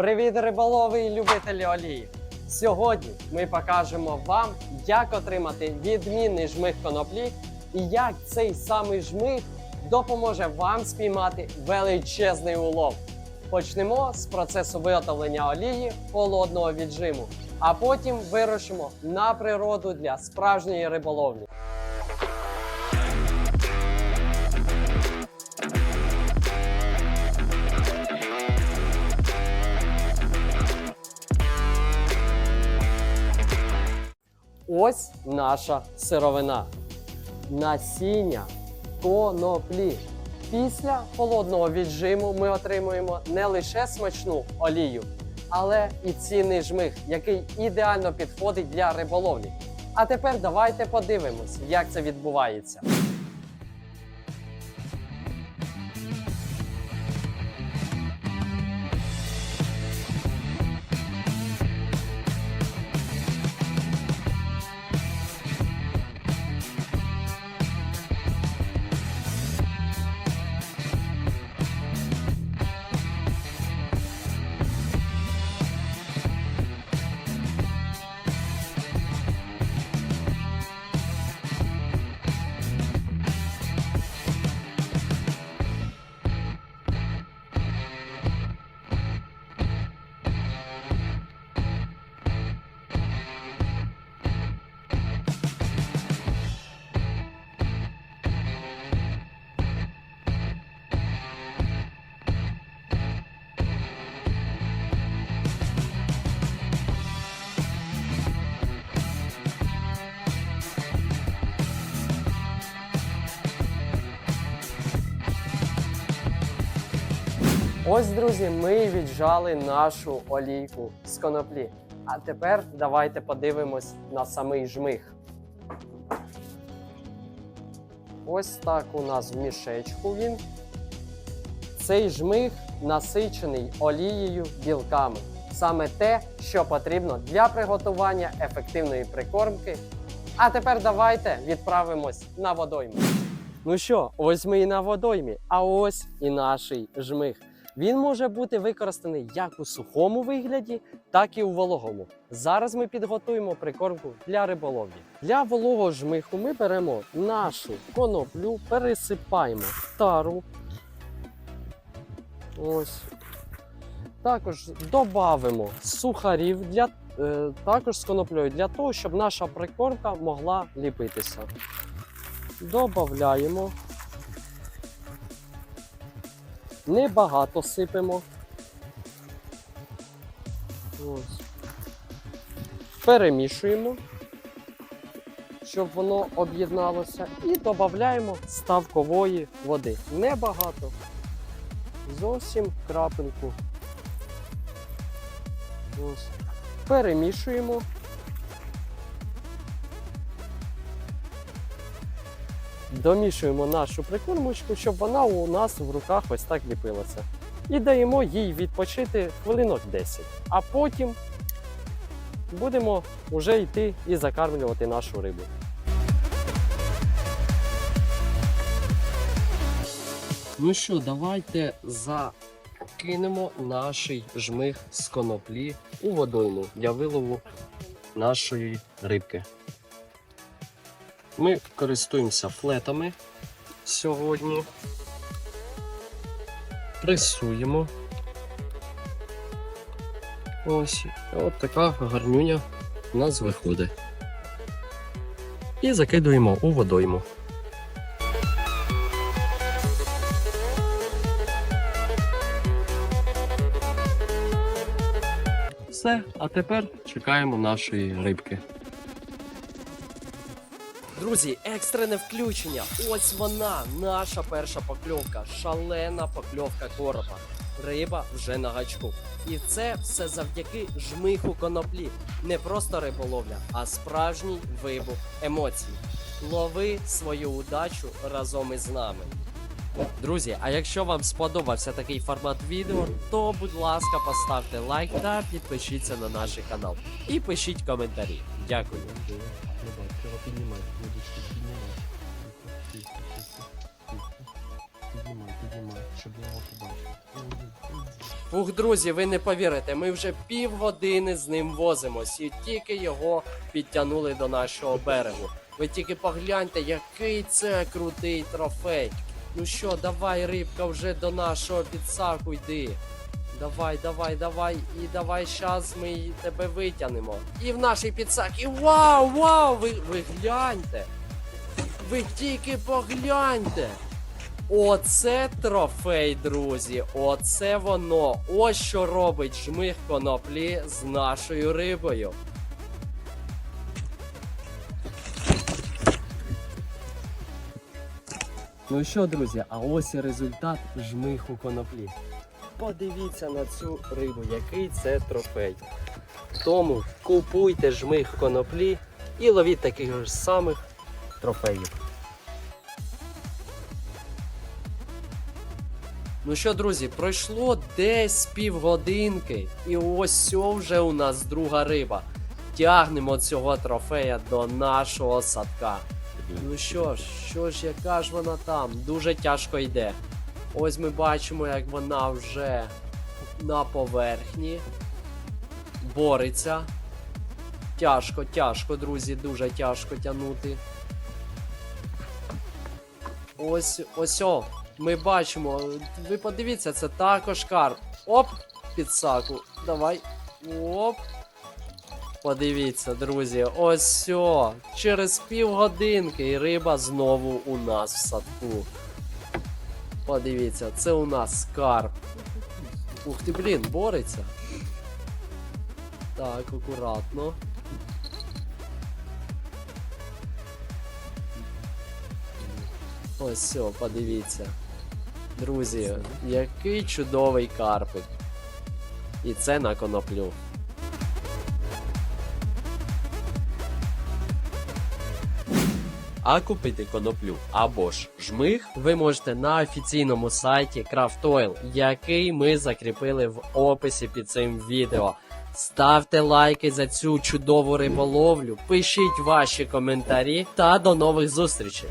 Привіт, риболови і любителі олії! Сьогодні ми покажемо вам, як отримати відмінний жмих коноплі і як цей самий жмих допоможе вам спіймати величезний улов. Почнемо з процесу виготовлення олії холодного віджиму, а потім вирушимо на природу для справжньої риболовлі. Ось наша сировина. Насіння коноплі. Після холодного віджиму ми отримуємо не лише смачну олію, але і цінний жмих, який ідеально підходить для риболовлі. А тепер давайте подивимось, як це відбувається. Ось, друзі, ми віджали нашу олійку з коноплі. А тепер давайте подивимось на самий жмих. Ось так у нас в мішечку він. Цей жмих насичений олією білками. Саме те, що потрібно для приготування ефективної прикормки. А тепер давайте відправимось на водойму. Ну що, ось ми і на водоймі, а ось і наш жмих. Він може бути використаний як у сухому вигляді, так і у вологому. Зараз ми підготуємо прикормку для риболовлі. Для вологого жмиху ми беремо нашу коноплю, пересипаємо тару. Ось. Також додамо сухарів для, е, також з коноплею для того, щоб наша прикормка могла ліпитися. Добавляємо. Небагато сипемо. Ось. Перемішуємо, щоб воно об'єдналося. І додаємо ставкової води. Небагато. Зовсім крапельку. Ось. Перемішуємо. Домішуємо нашу прикормочку, щоб вона у нас в руках ось так ліпилася. І даємо їй відпочити хвилинок 10. А потім будемо вже йти і закармлювати нашу рибу. Ну що, давайте закинемо наш жмих з коноплі у водойму для вилову нашої рибки. Ми користуємося флетами сьогодні. Пресуємо. Ось. От така гарнюня у нас виходить. І закидуємо у водойму. Все, а тепер чекаємо нашої рибки. Друзі, екстрене включення. Ось вона, наша перша покльовка. Шалена покльовка короба. Риба вже на гачку. І це все завдяки жмиху коноплі. Не просто риболовля, а справжній вибух емоцій. Лови свою удачу разом із нами. Друзі, а якщо вам сподобався такий формат відео, то будь ласка, поставте лайк та підпишіться на наш канал. І пишіть коментарі. Дякую. Ух, друзі, ви не повірите, ми вже півгодини з ним возимось і тільки його підтягнули до нашого берегу. Ви тільки погляньте, який це крутий трофей. Ну що, давай, рибка, вже до нашого підсаку йди. Давай, давай, давай, і давай щас ми тебе витягнемо. І в нашій підсак. І вау, вау! Ви, ви гляньте! Ви тільки погляньте! Оце трофей, друзі. Оце воно. Ось що робить жмих коноплі з нашою рибою. Ну що, друзі, а ось і результат жмиху коноплі. Подивіться на цю рибу, який це трофей. Тому купуйте жмих коноплі і ловіть таких ж самих трофеїв. Ну що, друзі, пройшло десь півгодинки, і ось вже у нас друга риба. Тягнемо цього трофея до нашого садка. Ну що ж, що ж, яка ж вона там? Дуже тяжко йде. Ось ми бачимо, як вона вже на поверхні. Бореться. Тяжко, тяжко, друзі, дуже тяжко тягнути. Ось ось о, ми бачимо. Ви подивіться, це також карп. Оп! Підсаку. Давай. Оп. Подивіться, друзі, ось о, через півгодинки і риба знову у нас в садку. Подивіться, це у нас карп. Ух ти, блін, бореться. Так, акуратно. Ось все, подивіться. Друзі, який чудовий карпик. І це на коноплю. А купити коноплю або ж жмих ви можете на офіційному сайті Craft який ми закріпили в описі під цим відео. Ставте лайки за цю чудову риболовлю, пишіть ваші коментарі та до нових зустрічей!